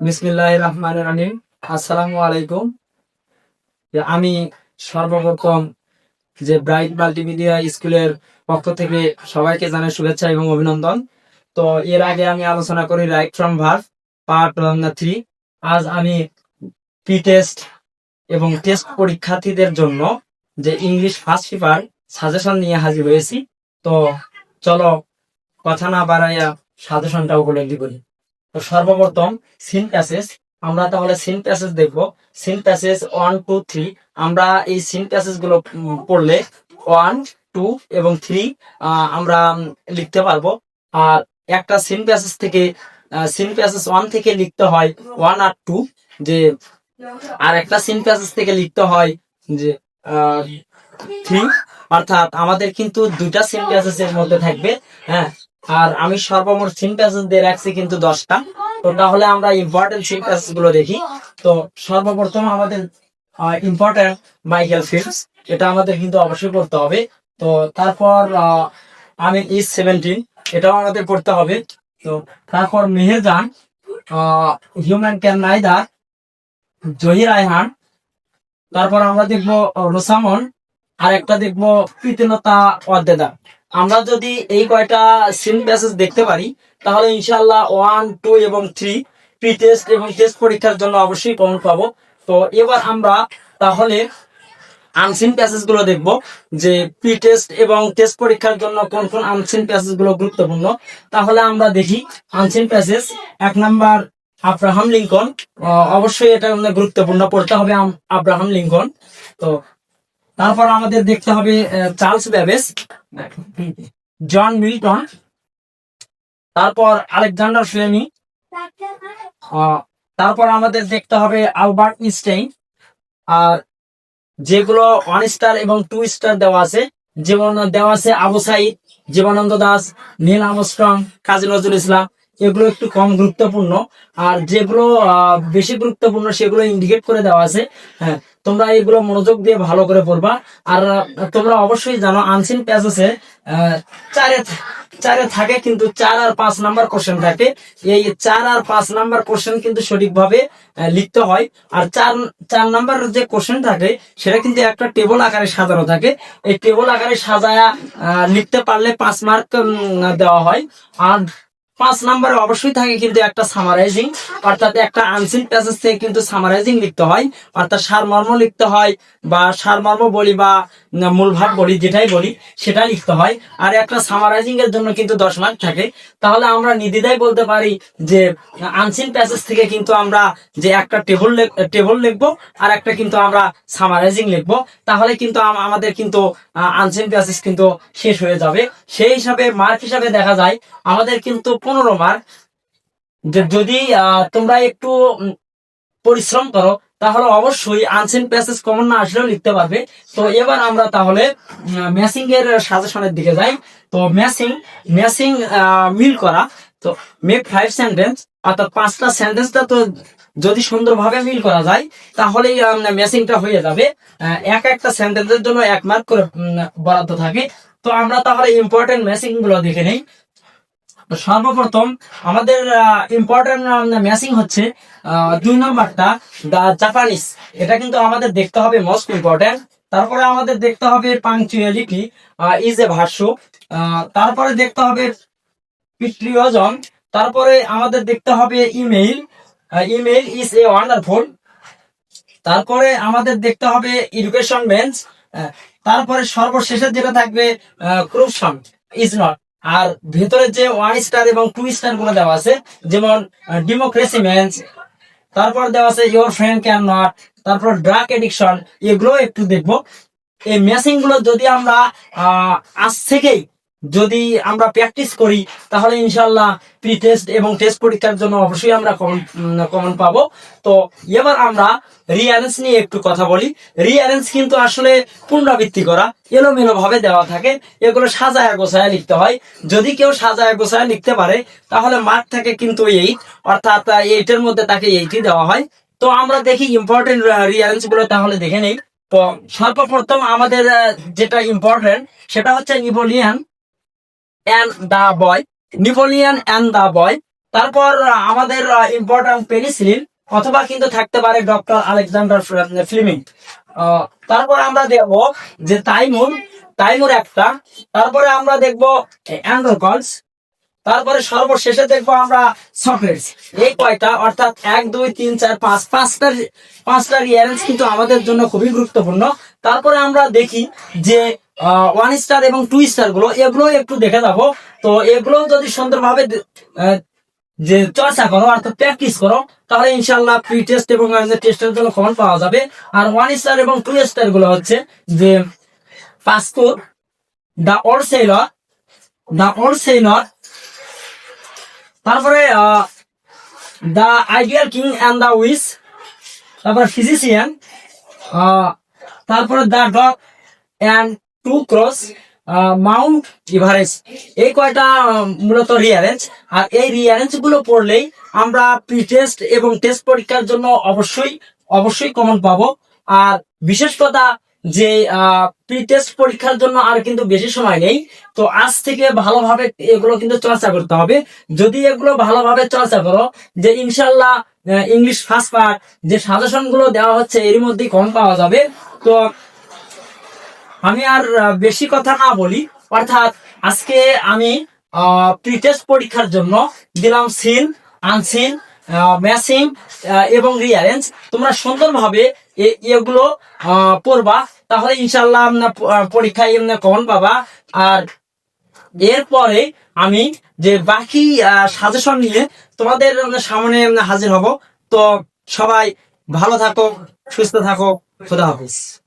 বিসমিল্লাহ রহমান রাহিম আসসালামু আলাইকুম আমি সর্বপ্রথম যে ব্রাইট মাল্টিমিডিয়া স্কুলের পক্ষ থেকে সবাইকে জানাই শুভেচ্ছা এবং অভিনন্দন। তো এর আগে আমি আলোচনা করি right from verb part three আজ আমি প্রি টেস্ট এবং টেস্ট পরীক্ষার্থীদের জন্য যে ইংলিশ ফার্স্ট পেপার সাজেশন নিয়ে হাজির হয়েছি। তো চলো কথা না বাড়াইয়া সাজেশনটাও বলে দিব তো সর্বপ্রথম সিন আমরা তাহলে সিন দেখব। Seen passage one two three আমরা এই সিনগুলো পড়লে ওয়ান টু এবং থ্রি আমরা লিখতে পারব। আর একটা সিন থেকে সিন প্যাসেজ ওয়ান থেকে লিখতে হয় ওয়ান আর টু যে, আর একটা সিন থেকে লিখতে হয় যে থ্রি অর্থাৎ আমাদের কিন্তু দুইটা সিন মধ্যে থাকবে হ্যাঁ? আর আমি সর্বমোট সিন প্যাসেজ দিয়ে রাখছি কিন্তু দশটা। তো তাহলে আমরা ইম্পর্টেন্ট সিন প্যাসেজগুলো দেখি। তো সর্বপ্রথম আমাদের ইম্পর্টেন্ট মাইকেল ফিল্ডস এটা আমাদের কিন্তু অবশ্যই করতে হবে। তো তারপর আমি ইস সেভেন্টিন এটাও আমাদের করতে হবে। তো তারপর Meherjan human can neither Zahir Raihan তারপর আমরা দেখব, রোসামন, আর একটা দেখব কৃতজ্ঞতা অদ্দেদা আমরা যদি এই কয়টা সিম প্যাসেজ দেখতে পারি, তাহলে ইনশাল্লাহ ওয়ান টু এবং থ্রি প্রি টেস্ট এবং টেস্ট পরীক্ষার জন্য অবশ্যই কমন পাবো। তো এবার আমরা তাহলে আনসিন প্যাসেজগুলো দেখব যে প্রি টেস্ট এবং টেস্ট পরীক্ষার জন্য কোন কোন আনসিন প্যাসেজগুলো গুরুত্বপূর্ণ। তাহলে আমরা দেখি আনসিন প্যাসেজ এক নাম্বার আব্রাহাম লিঙ্কন। অবশ্যই এটা গুরুত্বপূর্ণ, পড়তে হবে আব্রাহাম লিঙ্কন। তো তারপর আমাদের দেখতে হবে চার্লস ব্যাবেস জন মিল্টন, তারপর আলেকজান্ডার ফ্লেমি তারপর আমাদের দেখতে হবে আলবার্ট ইনস্টাইন আর যেগুলো ওয়ান স্টার এবং টু স্টার দেওয়া আছে, যেমন দেওয়া আছে আবু সাইদ, জীবনানন্দ দাস, নীল আমস্ট্রং, কাজী নজরুল ইসলাম, এগুলো একটু কম গুরুত্বপূর্ণ, আর যেগুলো বেশি গুরুত্বপূর্ণ সেগুলো ইন্ডিকেট করে দেওয়া আছে হ্যাঁ তোমরা এগুলো মনোযোগ দিয়ে ভালো করে পড়বা। আর তোমরা অবশ্যই জানো, আনসিন প্যাসেসে চারে চারে থাকে কিন্তু চার আর পাঁচ নাম্বার কোশ্চেন থাকে। এই চার আর পাঁচ নাম্বার কোশ্চেন কিন্তু সঠিকভাবে লিখতে হয়। আর চার চার নাম্বার যে কোশ্চেন থাকে, সেটা কিন্তু একটা টেবল আকারে সাজানো থাকে। এই টেবল আকারে সাজায়া লিখতে পারলে পাঁচ মার্ক দেওয়া হয়। আর পাঁচ নাম্বারে অবশ্যই থাকে কিন্তু একটা সামারাইজিং অর্থাৎ একটা আনসিন প্যাসেজ থেকে কিন্তু সামারাইজিং লিখতে হয়। অর্থাৎ সারমর্ম লিখতে হয় বা সারমর্ম বলি বা উম, মূলভাব বলি যেটাই বলি সেটা লিখতে হয়। আর একটা সামারাইজিং এর জন্য কিন্তু দশ মার্ক থাকে। তাহলে আমরা নির্দ্বিধায় বলতে পারি যে আনসিন প্যাসেজ থেকে কিন্তু আমরা যে একটা টেবল টেবল লিখব আর একটা কিন্তু আমরা সামারাইজিং লিখব। তাহলে কিন্তু আমাদের কিন্তু আনসিন প্যাসেজ কিন্তু শেষ হয়ে যাবে। সেই হিসাবে মার্ক হিসাবে দেখা যায় আমাদের কিন্তু পনেরো মার্ক যদি তোমরা একটু পরিশ্রম করো, তাহলে অবশ্যই আনসিন প্যাসেজ কমন না আসলেও লিখতে পারবে। তো এবার আমরা তাহলে ম্যাসিং এর সাজেশনের দিকে যাই। তো ম্যাসিং ম্যাসিং মিল করা। তো মেক ফাইভ সেন্টেন্স অর্থাৎ পাঁচটা সেন্টেন্সটা তো যদি সুন্দরভাবে মিল করা যায়, তাহলেই ম্যাসিংটা হয়ে যাবে। এক একটা সেন্টেন্সের জন্য এক মার্ক করে বরাদ্দ থাকে। তো আমরা তাহলে ইম্পর্টেন্ট ম্যাসিংগুলো দেখে নেই। তো সর্বপ্রথম আমাদের ইম্পর্টেন্ট ম্যাচিং হচ্ছে দুই নম্বরটা দা জাপানিজ এটা কিন্তু আমাদের দেখতে হবে মোস্ট ইম্পর্টেন্ট তারপরে আমাদের দেখতে হবে পাংচুয়ালিটি ইজ এ ভাষ্য। তারপরে দেখতে হবে পিট্রিয়জম তারপরে আমাদের দেখতে হবে email email is a wonderful তারপরে আমাদের দেখতে হবে এডুকেশন বেঞ্চ তারপরে সর্বশেষে যেটা থাকবে ক্রুপশন ইজ নট আর ভেতরে যে ওয়ান স্টার এবং টু স্টারগুলো দেওয়া আছে, যেমন ডেমোক্রেসি ম্যান তারপর দেওয়া আছে ইয়োর ফ্রেন্ড ক্যান নট তারপর ড্রাগ এডিকশন এগুলো একটু দেখব। এই ম্যাচিংগুলো যদি আমরা আজ থেকেই যদি আমরা প্র্যাকটিস করি, তাহলে ইনশাল্লাহ প্রি টেস্ট এবং টেস্ট পরীক্ষার জন্য অবশ্যই আমরা কমন পাবো। তো এবার আমরা রিঅ্যারেঞ্জ নিয়ে একটু কথা বলি। রিঅ্যারেঞ্জ কিন্তু আসলে পুনরাবৃত্তি করা এলোমেলো ভাবে দেওয়া থাকে। এগুলো সাজায় গোছায় লিখতে হয়। যদি কেউ সাজায় গোছায় লিখতে পারে, তাহলে মার্ক থাকে কিন্তু এইট অর্থাৎ এইটের মধ্যে তাকে এইটই দেওয়া হয়। তো আমরা দেখি ইম্পর্টেন্ট রিঅ্যারেঞ্জগুলো তাহলে দেখে নেই। তো সর্বপ্রথম আমাদের যেটা ইম্পর্টেন্ট সেটা হচ্ছে নিপোলিয়ান and the boy Napoleon and দা বয় তারপর আমাদের ইম্পর্টেন্ট পেনিসিলিন অথবা কিন্তু থাকতে পারে ডক্টর আলেকজান্ডার ফ্লেমিং। তারপর আমরা দেখব যে তাইমুর তাইমুর একটা। তারপরে আমরা দেখব অ্যান্ড্রোকলস। তারপরে সর্বশেষে দেখব আমরা সকেটস এই কয়টা? অর্থাৎ এক, দুই, তিন, চার, পাঁচ। পাঁচটার পাঁচটার ইয়ারেন্স কিন্তু আমাদের জন্য খুবই গুরুত্বপূর্ণ। তারপরে আমরা দেখি যে ওয়ান স্টার এবং টু স্টারগুলো এগুলো একটু দেখে যাব তো এগুলো যদি সুন্দরভাবে দে- যে চর্চা করো, অর্থাৎ প্র্যাকটিস করো, তাহলে ইনশাল্লাহ প্রি টেস্ট এবং টেস্টের জন্য খবর পাওয়া যাবে। আর ওয়ান স্টার এবং টু স্টারগুলো হচ্ছে যে passport the oar seller the or sailor তারপরে the ideal king and the wise তারপরে ফিজিশিয়ান তারপরে the dog and to cross Mount Everest এই কয়টা মূলত রিয়ারেঞ্জ আর এই রিয়ারেঞ্জগুলো পড়লেই আমরা প্রি টেস্ট এবং টেস্ট পরীক্ষার জন্য অবশ্যই অবশ্যই কমন পাবো। আর বিশেষ কথা যে প্রি টেস্ট পরীক্ষার জন্য আর কিন্তু বেশি সময় নেই। তো আজ থেকে ভালোভাবে এগুলো কিন্তু চর্চা করতে হবে। যদি এগুলো ভালোভাবে চর্চা করো, যে ইনশাল্লাহ ইংলিশ ফার্স্ট পার্ট যে সাজেশনগুলো দেওয়া হচ্ছে এর মধ্যেই কম পাওয়া যাবে। তো আমি আর বেশি কথা না বলি। অর্থাৎ আজকে আমি প্রি টেস্ট পরীক্ষার জন্য দিলাম সিন আনসিন ম্যাসিং এবং রিয়ারেঞ্জ তোমরা সুন্দরভাবে এগুলো পড়বা। তাহলে ইনশাল্লাহ আহ, পরীক্ষায় এমনি কমন পাবা। আর এরপরে আমি যে বাকি সাজেশন নিয়ে তোমাদের সামনে হাজির হব। তো সবাই ভালো থাকো সুস্থ থাকো। খুদা হাফিজ।